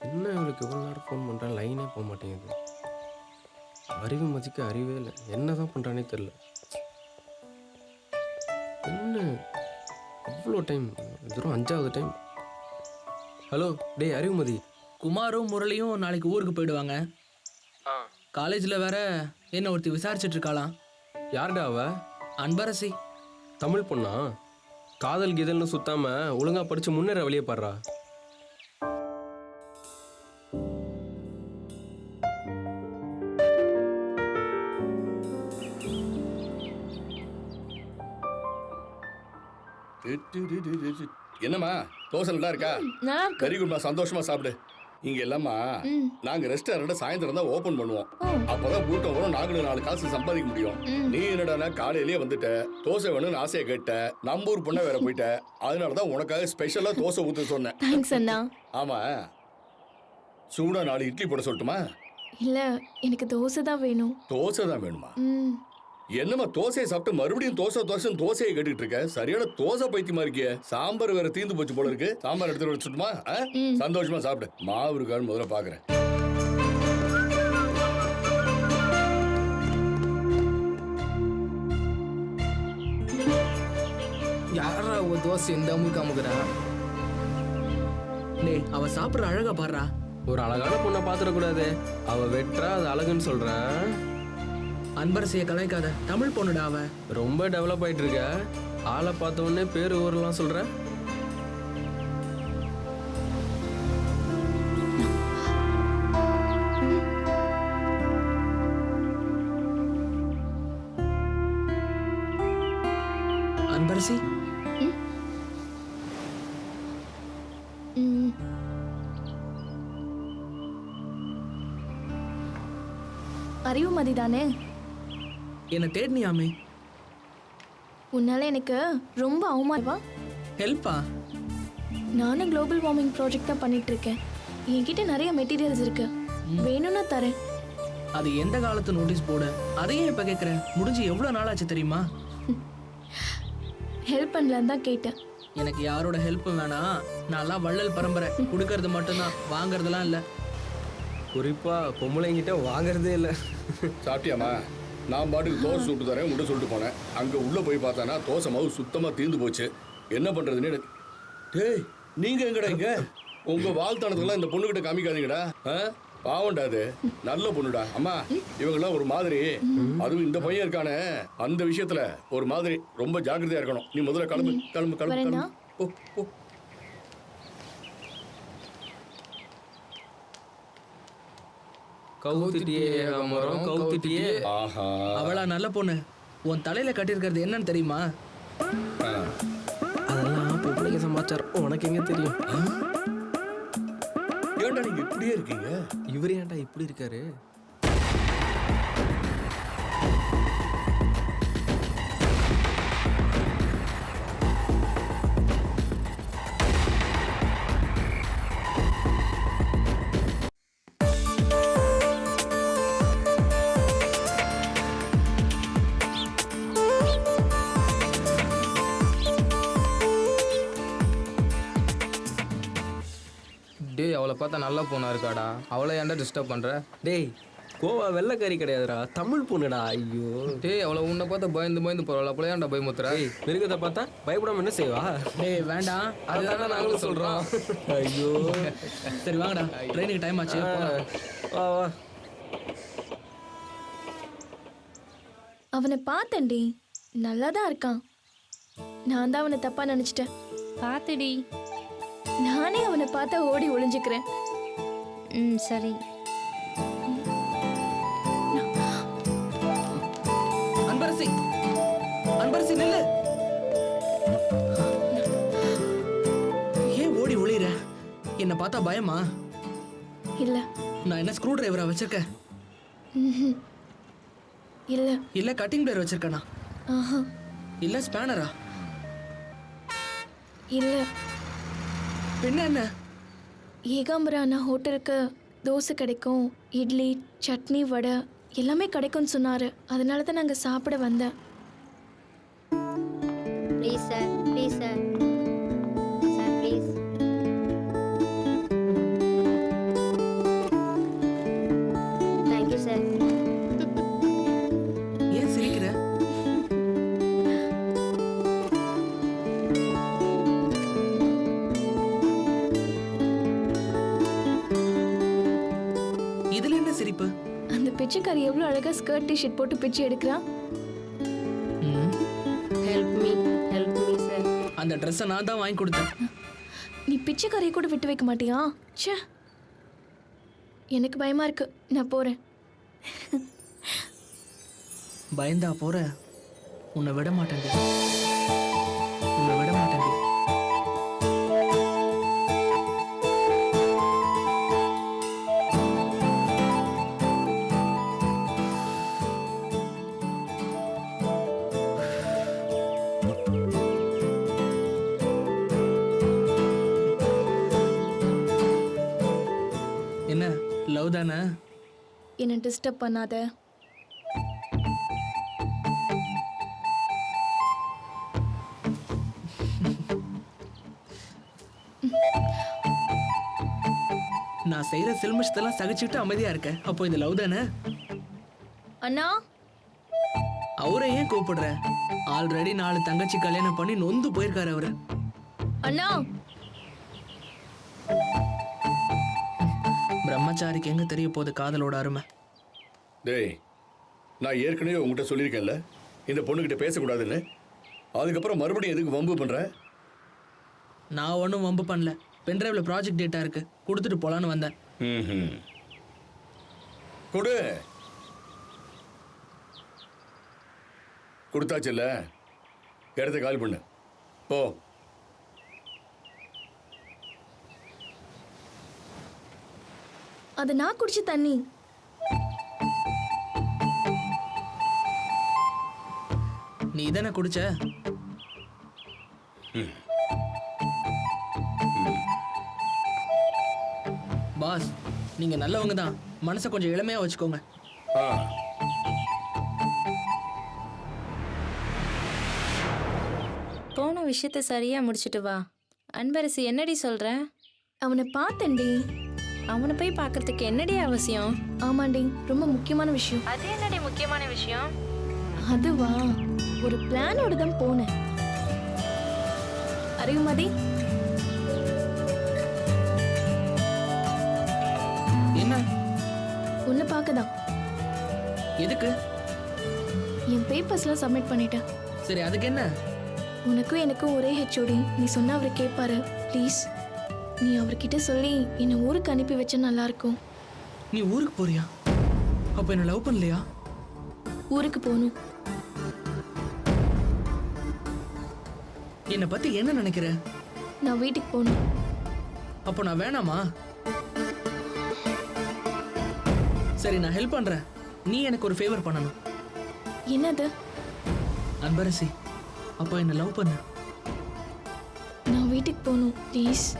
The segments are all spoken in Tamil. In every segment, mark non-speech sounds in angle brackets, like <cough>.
என்ன இவளுக்கு எவ்வளோ நேரம் ஃபோன் பண்ணுறேன் லைனே போக மாட்டேங்குது. அறிவு மதிக்க அறிவே இல்லை. என்ன தான் பண்ணுறானே தெரில என்ன? இவ்வளோ டைம் தூரம் அஞ்சாவது டைம் ஹலோ டேய் அறிவுமதி. குமாரும் முரளியும் நாளைக்கு ஊருக்கு போயிடுவாங்க. ஆ. காலேஜில் வேற என்ன ஒருத்தி விசாரிச்சுட்டு இருக்காளாம். யாருடா அவ? அன்பரசி. தமிழ் பொண்ணா? காதல் கீதல்னு சுத்தாம ஒழுங்கா படிச்சு முன்னேற வழியை பாடுறா. என்னம்மா தோசை நல்லா இருக்கா. வெரி குட்மா சந்தோஷமா சாப்பிடு. இங்க எல்லாம்மா ம். நாங்க ரெஸ்டாரண்ட் சாயந்தரம் தான் ஓபன் பண்ணுவோம். அப்பதான் கூட்டம் வரும் நாங்களும் நாலு காசு சம்பாதிக்க முடியும். நீ என்னடானா காலையிலேயே வந்துட்ட. தோசை வேணும்னு ஆசையை கேட்ட. நம்ம ஊர் பொண்ணை வேற போயிட்ட. அதனாலதான் உனக்காக ஸ்பெஷலா தோசை ஊத்து சொன்னேன். ஆமா. சூடா நாலு இட்லி போட சொல்லட்டுமா? இல்ல எனக்கு தோசை தான் வேணும். தோசை தான் வேணுமா? என்னம்மா தோசையை சாப்பிட்டு மறுபடியும் தோசை தோசை தோசையை கேட்டுட்டு இருக்க? சரியான தோசை பைத்தியமா இருக்கியே. சாம்பார் வேற தீந்து போச்சு போல இருக்கு. சாம்பார் எடுத்துட்டு வச்சுட்டுமா. சந்தோஷமா சாப்பிடு. மாவு இருக்கான்னு முதல்ல பாக்குறேன். யாரா ஒரு தோசை இந்த அமுக்கு அமுக்குறா? டேய் அவ சாப்பிட்ற அழகா பாடுறா ஒரு அழகான பொண்ணை பார்த்துடக்கூடாது அவ வெட்டுறா அது அழகுன்னு சொல்றேன். அன்பரசியை கலாய்க்காத தமிழ் பொண்ணுடா அவ. ரொம்ப டெவலப் ஆயிட்டு இருக்க ஆளை பார்த்த உடனே பேர் ஊரெல்லாம் சொல்ற? அன்பரசி? அறிவுமதி தானே என்னை தேடினியாமே? உன்னால எனக்கு ரொம்ப அவமானவா ஹெல்ப்பா நானும் குளோபல் வார்மிங் ப்ராஜெக்ட் தான் பண்ணிட்டு இருக்கேன் என்கிட்ட நிறைய மெட்டீரியல்ஸ் இருக்கு. வேணும்னா தரேன். அது எந்த காலத்து நோட்டீஸ் போர்டு அதையும் இப்ப கேட்குறேன் முடிஞ்சு எவ்வளோ நாளாச்சு தெரியுமா? ஹெல்ப் பண்ணலான்னு தான் கேட்டேன். எனக்கு யாரோட ஹெல்ப்பும் வேணாம் நான்லாம் வள்ளல் பரம்பரை. கொடுக்கறது மட்டும்தான். வாங்குறதெல்லாம் இல்லை. குறிப்பா பொம்பளைங்கிட்ட வாங்குறதே இல்லை. சாப்பிட்டியாமா நான் பாட்டுக்கு தோசை சுட்டு தரேன் உண்டு சொல்லிட்டு போனேன். அங்க உள்ள போய் பார்த்தானா தோசை மாவு சுத்தமா தீர்ந்து போச்சு. என்ன பண்றதுன்னு எனக்கு டேய் நீங்க எங்கடா இங்க? உங்க வாழ்த்தனத்துக்குலாம் இந்த பொண்ணுகிட்ட காமிக்காதீங்கடா. ஆ? பாவம்டா அது. நல்ல பொண்ணுடா. அம்மா இவங்கெல்லாம் ஒரு மாதிரி. அதுவும் இந்த பையன் இருக்கானே. அந்த விஷயத்துல ஒரு மாதிரி. ரொம்ப ஜாக்கிரதையா இருக்கணும். நீ முதல்ல கிளம்பு கிளம்பு கிளம்பு? கிளம்பு. ஓ ஓ கவுத்திட்டியே மரம் கவுத்திட்டியே ஆஹா. அவளா நல்ல பொண்ணு. உன் தலையில கட்டியிருக்கிறது என்னன்னு தெரியுமா. அதெல்லாம் பொம்பளைங்க சமாச்சாரம். உனக்கு எங்க தெரியும்? ஏன்டா நீங்க இப்படியே இருக்கீங்க? இவர் ஏன்டா இப்படி இருக்காரு? அவளை பார்த்தா நல்ல பொண்ணா இருக்காடா. அவளை ஏன்டா டிஸ்டர்ப் பண்ற? டேய் கோவா வெள்ளைக்கறி கிடையாதுடா. தமிழ் பொண்ணுடா ஐயோ. டேய் அவளை உன்னை பார்த்தா பயந்து பயந்து போறவள அப்பள ஏன்டா பயமுத்துற? டேய் மிருகத்தை பார்த்தா பயப்படாம என்ன செய்வா? டேய் வேண்டாம். அதுதானே <laughs> நாங்களும் சொல்றோம். ஐயோ. சரி வாங்கடா. ட்ரெயினுக்கு டைம் ஆச்சு. வா வா. அவனை பார்த்தேன்டி. நல்லா தான் இருக்கான். நான் தான் அவனை தப்பா நினைச்சிட்டேன். பார்த்துடி. நானே அவனை பார்த்தா ஓடி ஒளிஞ்சுக்கிறேன். ம் சரி. அன்பரசி அன்பரசி நில்லு. ஏன் ஓடி ஒளிற என்னை பார்த்தா பயமா? இல்ல. நான் என்ன ஸ்க்ரூ டிரைவரா வச்சிருக்கேன். இல்ல. இல்ல கட்டிங் பிளேயர் வச்சிருக்கேனா? ஆஹா. இல்ல ஸ்பேனரா இல்ல. பின்ன என்ன ஏகாம்பரானா ஹோட்டலுக்கு தோசை கிடைக்கும் இட்லி சட்னி வடை எல்லாமே கிடைக்கும்னு சொன்னாரு. அதனால தான் நாங்கள் சாப்பிட வந்தேன். ப்ளீஸ் சார் பிச்சைக்காரி எவ்வளோ அழகா ஸ்கர்ட் டிஷர்ட் போட்டு பிச்சை எடுக்கிறா? ம், help me help me sir அந்த ட்ரெஸ்ஸை நான் தான் வாங்கி கொடுத்தேன். நீ பிச்சைக்காரியை கூட விட்டு வைக்க மாட்டியா? ச்சே. எனக்கு பயமா இருக்கு. நான் போறேன். பயந்தா போற. உன்னை விட மாட்டேன்டி என்னை டிஸ்டர்ப் பண்ணாத. நான் செய்யற சில்மிஷத்தெல்லாம் சகிச்சுக்கிட்டு அமைதியா இருக்கேன் அப்போ இது லவ் தானே? அண்ணா? அவரை ஏன் கூப்பிடுற? ஆல்ரெடி நாலு தங்கச்சி கல்யாணம் பண்ணி நொந்து போயிருக்காரு அவரு. அண்ணா? பிரம்மச்சாரிக்கு எங்க தெரிய போகுது காதலோட அருமை? டேய் நான் ஏற்கனவே உங்ககிட்ட சொல்லியிருக்கேன்ல. இந்த பொண்ணுகிட்ட பேசக்கூடாதுன்னு. அதுக்கப்புறம் மறுபடியும் எதுக்கு வம்பு பண்ற? நான் ஒன்றும் வம்பு பண்ணல. பென்ட்ரைவ்ல ப்ராஜெக்ட் டேட்டா இருக்கு. கொடுத்துட்டு போலான்னு வந்தேன். ம்ஹும். கொடு. கொடுத்தாச்சுல்ல இடத்த கால் பண்ணு. போ. அது நான் குடிச்ச தண்ணி. நீ தானே குடிச்ச? பாஸ் நீங்க நல்லவங்க தான். மனசை கொஞ்சம் இளமையா வச்சுக்கோங்க. ஆ. போன விஷயத்த சரியா முடிச்சிட்டு வா. அன்பரசு என்னடி சொல்ற? அவனை பார்த்தேன்டி. அவனை போய் பார்க்கறதுக்கு என்னடி அவசியம்? ஆமாண்டி ரொம்ப முக்கியமான விஷயம். அது என்னடி முக்கியமான விஷயம்? அதுவா? ஒரு பிளானோட தான் போனேன். அறிவுமதி என்ன? உன்னை பார்க்க தான் எதுக்கு? என் பேப்பர்ஸ்லாம் சப்மிட் பண்ணிட்டேன். சரி அதுக்கு என்ன? உனக்கும் எனக்கும் ஒரே ஹெச்ஓடி நீ சொன்னா அவர் கேட்பாரு ப்ளீஸ் நீ அவர்கிட்ட சொல்லி என்னை ஊருக்கு அனுப்பி வச்சா நல்லா இருக்கும் நீ ஊருக்கு போறியா? அப்ப என்ன லவ் பண்ணலையா? ஊருக்கு போகணும். என்னை பத்தி என்ன நினைக்கிற? நான் வீட்டுக்கு போகணும். அப்போ நான் வேணாமா? சரி நான் ஹெல்ப் பண்றேன். நீ எனக்கு ஒரு ஃபேவர் பண்ணணும். என்னது? அன்பரசி அப்போ என்ன லவ் பண்ணு. நான் வீட்டுக்கு போகணும் ப்ளீஸ்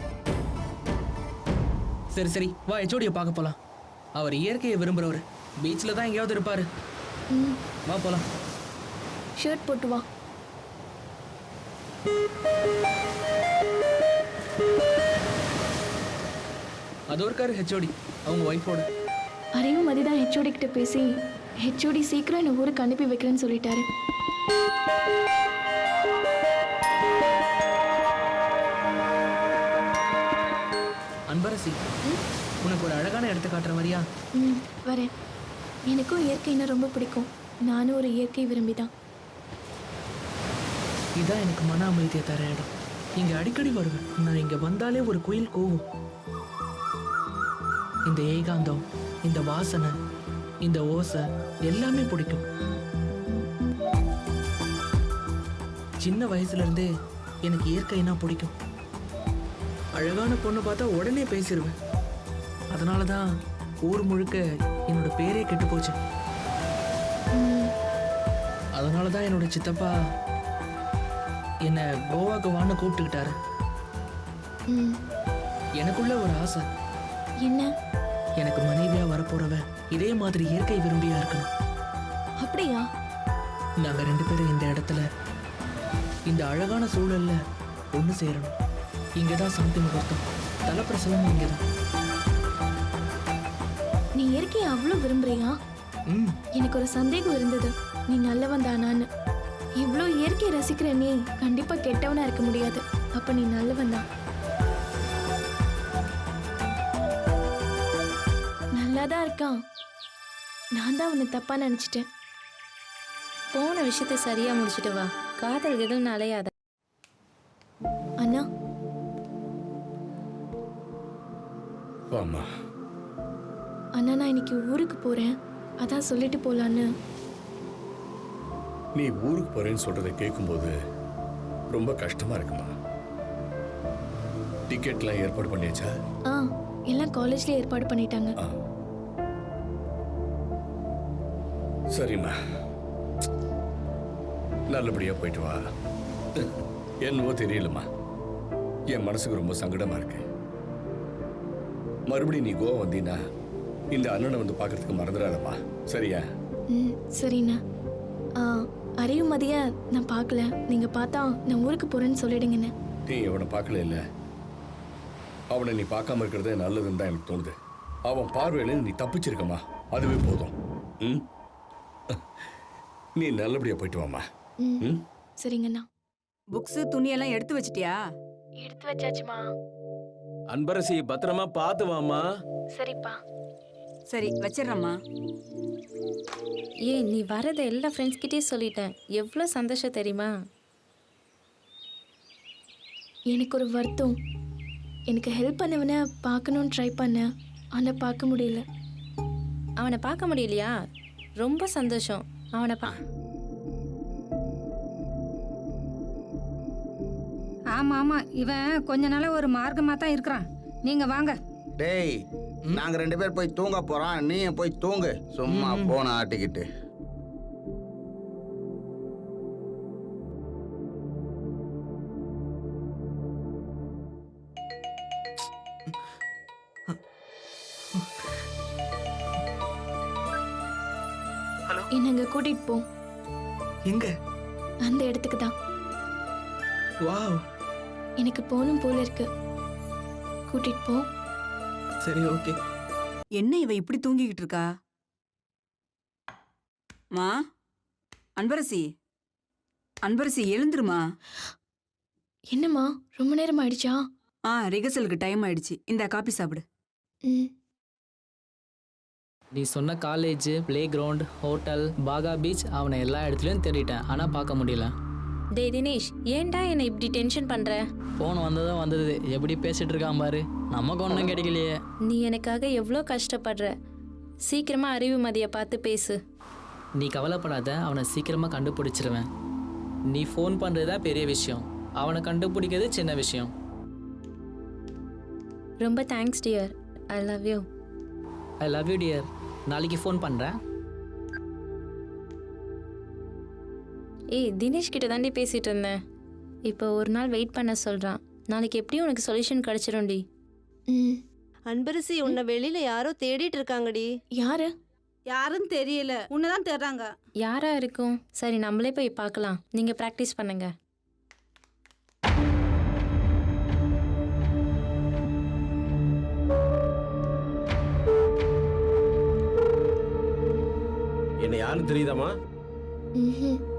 சரி சரி. வா ஹெச்ஓடியை பார்க்க போலாம். அவர் இயற்கையை விரும்புறவர். பீச்சில் தான் எங்கேயாவது இருப்பாரு. ம். வா போலாம். ஷர்ட் போட்டு வா. அது இருக்காரு ஹெச்ஓடி அவங்க ஒய்ஃபோட அறிவுமதி தான் ஹெச்ஓடி கிட்ட பேசி ஹெச்ஓடி சீக்கிரம் என்னை ஊருக்கு அனுப்பி வைக்கிறேன்னு சொல்லிட்டாரு. அன்பரசி உனக்கு ஒரு அழகான இடத்த காட்டுற மாதிரியா? ம் வரேன். எனக்கும் இயற்கைன்னா ரொம்ப பிடிக்கும். நானும் ஒரு இயற்கை விரும்பி தான் இதான் எனக்கு மன அமைதியை தர இடம். இங்கே அடிக்கடி வருவேன். நான் இங்கே வந்தாலே ஒரு குயில் கூவும். இந்த ஏகாந்தம் இந்த வாசனை இந்த ஓசை எல்லாமே பிடிக்கும். சின்ன வயசுலேருந்தே எனக்கு இயற்கைனா பிடிக்கும். அழகான பொண்ணு பார்த்தா உடனே பேசிடுவேன் அதனால தான் ஊர் முழுக்க என்னோட பேரே கெட்டு போச்சு. அதனால தான் என்னோட சித்தப்பா என்னை கோவாக்கு வான்னு கூப்பிட்டுக்கிட்டாரு. ம். எனக்குள்ள ஒரு ஆசை. என்ன? எனக்கு மனைவியா வரப்போறவ இதே மாதிரி இயற்கை விரும்பியா இருக்கணும். அப்படியா? நாங்க ரெண்டு பேரும் இந்த இடத்துல இந்த அழகான சூழல்ல ஒன்று சேரணும். இங்கே தான் சாந்தி முகூர்த்தம். தலைப்பிரசவம் இங்கே தான் நீ இயற்கையை அவ்வளோ விரும்புறியா? ம். எனக்கு ஒரு சந்தேகம் இருந்தது. நீ நல்லவன் தானான்னு. இவ்வளோ இயற்கையை ரசிக்கிற நீ கண்டிப்பா கெட்டவனா இருக்க முடியாது. அப்ப நீ நல்லவன் தான். நல்லா தான் இருக்கான். நான் தான் அவனை தப்பா நினைச்சிட்டேன். போன விஷயத்த சரியா முடிச்சிட்டு வா. காதல் எதுவும் அலையாத அண்ணா. அண்ணா நான் இன்னைக்கு ஊருக்கு போறேன். அதான் சொல்லிட்டு போலான்னு. நீ ஊருக்கு போறேன்னு சொல்றதை கேட்கும்போது ரொம்ப கஷ்டமா இருக்குமா? டிக்கெட்லாம் ஏற்பாடு பண்ணியாச்சா? ஆ எல்லாம் காலேஜ்ல ஏற்பாடு பண்ணிட்டாங்க. ஆ. சரிம்மா. நல்லபடியா போயிட்டு வா. என்னவோ தெரியலம்மா. என் மனசுக்கு ரொம்ப சங்கடமா இருக்கு. மறுபடியும் நீ கோவா வந்தீன்னா இந்த அண்ணனை வந்து பார்க்கறதுக்கு மறந்துடாதம்மா. சரியா? ம் சரிண்ணா. ஆ. அறிவு மதிய நான் பார்க்கல. நீங்க பார்த்தா நான் ஊருக்கு போறேன்னு சொல்லிடுங்கண்ணே நீ அவனை பார்க்கல இல்ல? அவனை நீ பார்க்காம இருக்கிறதே நல்லதுன்னு தான் எனக்கு தோணுது. அவன் பார்வையில நீ தப்பிச்சிருக்கம்மா. அதுவே போதும். ம்? நீ நல்லபடியா போயிட்டு வாம்மா. ம். ம்? சரிங்கண்ணா. புக்ஸ் துணியெல்லாம் எடுத்து வச்சிட்டியா? எடுத்து வச்சாச்சுமா. அன்பரசி பத்திரமா பார்த்து வாமா சரிப்பா. சரி வச்சிடுறேம்மா. ஏய் நீ வரதை எல்லா ஃப்ரெண்ட்ஸ்கிட்டயும் சொல்லிட்டேன். எவ்வளோ சந்தோஷம் தெரியுமா? எனக்கு ஒரு வருத்தம். எனக்கு ஹெல்ப் பண்ணவனை பார்க்கணும்னு ட்ரை பண்ணேன் ஆனால் பார்க்க முடியல. அவனை பார்க்க முடியலையா? ரொம்ப சந்தோஷம். அவனை பா. ஆமா ஆமா. இவன் கொஞ்ச நாளா ஒரு மார்க்கமா தான் இருக்கிறான். நீங்க வாங்க. டேய் நாங்க ரெண்டு பேர் போய் தூங்க போறோம். நீயும் போய் தூங்கு. சும்மா போன ஆட்டிக்கிட்டு. என்னங்க கூட்டிட்டு போ. எங்க? அந்த இடத்துக்கு தான். வாவ். எனக்கு போகணும் போல இருக்கு. கூட்டிட்டு போ. சரி ஓகே. என்ன இவ இப்படி தூங்கிக்கிட்டு இருக்கா? மா அன்பரசி அன்பரசி எழுந்துருமா? என்னம்மா ரொம்ப நேரம் ஆயிடுச்சா? ஆ ரிகர்சலுக்கு டைம் ஆயிடுச்சு. இந்த காப்பி சாப்பிடு. ம். நீ சொன்ன college playground hotel Baga beach அவனை எல்லா இடத்துலையும் தேடிட்டேன். ஆனால் பார்க்க முடியல. டேய் தினேஷ் ஏன்டா என்னை இப்படி டென்ஷன் பண்ற? ஃபோன் வந்ததும் வந்தது. எப்படி பேசிட்டு இருக்கான் பாரு. நமக்கு ஒன்றும் கிடைக்கலையே. நீ எனக்காக எவ்வளோ கஷ்டப்படுற? சீக்கிரமா அறிவு மதியை பார்த்து பேசு. நீ கவலைப்படாத அவனை சீக்கிரமாக கண்டுபிடிச்சிருவேன். நீ ஃபோன் பண்ணுறதா பெரிய விஷயம். அவனை கண்டுபிடிக்கிறது சின்ன விஷயம். ரொம்ப thanks dear I love you I love you dear நாளைக்கு ஃபோன் பண்ணுறேன் ஏய் தினேஷ் கிட்ட தாண்டி பேசிட்டு இருந்தேன். இப்போ ஒரு நாள் வெயிட் பண்ண சொல்றான். நாளைக்கு எப்படியும் உனக்கு சொல்யூஷன் கிடைச்சிரும்டி ம். அன்பரசி உன்னை வெளியில யாரோ தேடிட்டு இருக்காங்கடி. யாரு? யாருன்னு தெரியல. உன்னதான் தேடுறாங்க. யாரா இருக்கும்? சரி நம்மளே போய் பார்க்கலாம். நீங்க ப்ராக்டிஸ் பண்ணுங்க. என்ன யாருன்னு தெரியுதாம்மா? ம்ஹும்.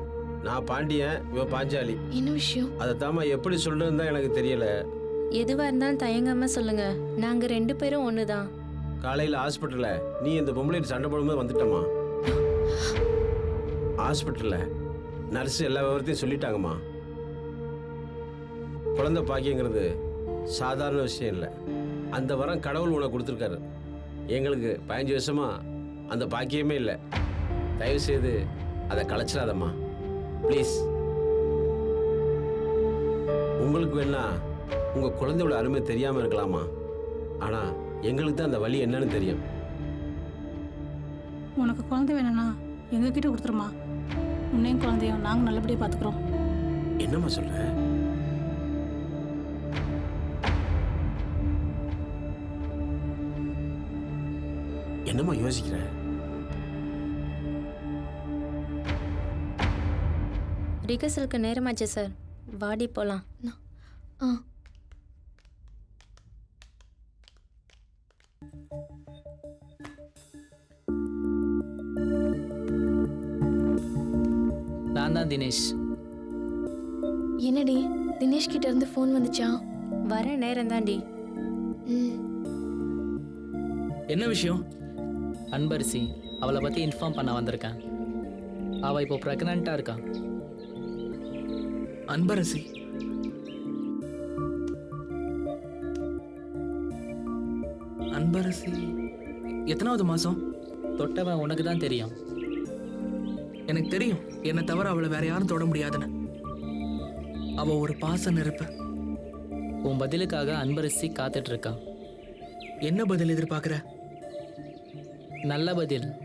நான் பாண்டியன் இவன் பாஞ்சாலி. என்ன விஷயம்? அதை தாம்மா எப்படி சொல்றதுன்னு தான் எனக்கு தெரியல. எதுவா இருந்தாலும் தயங்காம சொல்லுங்க. நாங்க ரெண்டு பேரும் ஒண்ணுதான். காலையில் ஹாஸ்பிட்டலில் நீ இந்த பொம்பளை சண்டை போடும்போது வந்துட்டம்மா. ஹாஸ்பிட்டலில் நர்ஸ் எல்லா விவரத்தையும் சொல்லிட்டாங்கம்மா. குழந்தை பாக்கியங்கிறது சாதாரண விஷயம் இல்லை. அந்த வரம் கடவுள் உனக்கு கொடுத்துருக்காரு. எங்களுக்கு பதினஞ்சு வருஷமா அந்த பாக்கியமே இல்லை. தயவு செய்து அதை கலைச்சிடாதம்மா. ப்ளீஸ் உங்களுக்கு வேணா உங்கள் குழந்தையோட அருமை தெரியாமல் இருக்கலாமா? ஆனால் எங்களுக்கு தான் அந்த வழி என்னன்னு தெரியும். உனக்கு குழந்தை வேணும்னா எங்க கிட்ட கொடுத்துருமா? உன்னையும் குழந்தையும் நாங்க நல்லபடியா பாத்துக்கிறோம். என்னம்மா சொல்ற? என்னம்மா யோசிக்கிற? ரிகர்சலுக்கு நேரமாச்சு சார். வாடி போலாம். ஆ. நான் தான் தினேஷ். என்னடி? தினேஷ் கிட்ட இருந்து ஃபோன் வந்துச்சா? வர நேரம் தாண்டி ம். என்ன விஷயம்? அன்பரசி அவளை பற்றி இன்ஃபார்ம் பண்ண வந்திருக்கேன். அவள் இப்போ ப்ரெக்னெண்ட்டாக இருக்கா? அன்பரசி. அன்பரசி எத்தனாவது மாசம்? தொட்டவன் உனக்கு தான் தெரியும். எனக்கு தெரியும். என்னை தவிர அவளை வேற யாரும் தொட முடியாதுன்னு. அவ ஒரு பாச நெருப்பு. உன் பதிலுக்காக அன்பரசி காத்துட்டு என்ன பதில் எதிர்பார்க்குற? நல்ல பதில்.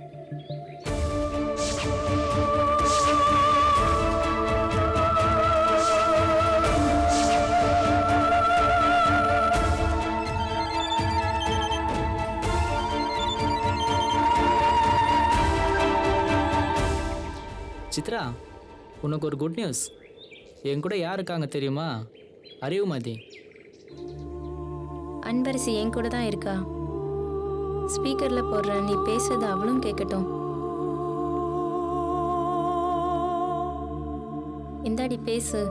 சித்ரா உனக்கு ஒரு குட் நியூஸ் என் கூட யார் இருக்காங்க தெரியுமா? அறிவுமதி அன்பரசி என் கூட தான் இருக்கா? ஸ்பீக்கரில் போடுறேன் நீ பேசுறது அவளும் கேட்கட்டும் இந்தாடி பேசு.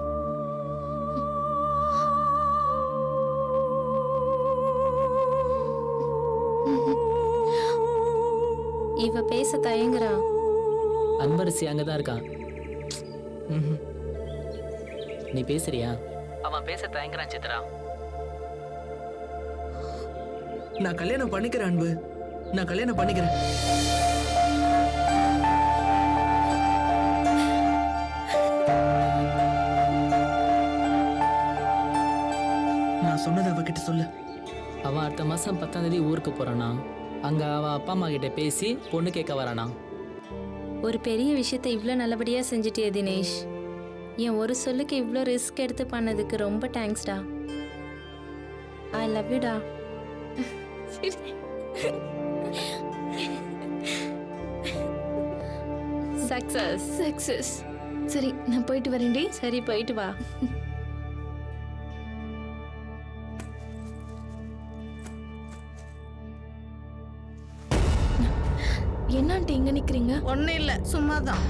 இவ பேச தயங்குறான் அன்பரசி அங்கே தான் இருக்கா? ம்ஹும். நீ பேசுறியா? அவன் பேச தயங்குறான் சித்ரா. நான் கல்யாணம் பண்ணிக்கிறேன் அன்பு. நான் கல்யாணம் பண்ணிக்கிறேன். நான் சொன்னதை அவகிட்ட சொல்லு. அவன் அடுத்த மாதம் பத்தாம் தேதி ஊருக்கு போகிறானா அங்கே அவன் அப்பா அம்மா கிட்ட பேசி பொண்ணு கேட்க வரானா. ஒரு பெரிய விஷயத்தை இவ்வளோ நல்லபடியாக செஞ்சிட்டியே தினேஷ். என் ஒரு சொல்லுக்கு இவ்வளோ ரிஸ்க் எடுத்து பண்ணதுக்கு ரொம்ப தேங்க்ஸ்டா ஐ லவ் யூடா சக்சஸ் சக்ஸஸ் சரி நான் போயிட்டு வரேன்டி. சரி போயிட்டு வா. என்னான்ட்டு இங்க நிற்கிறீங்க ஒன்னும் இல்லை சும்மா தான்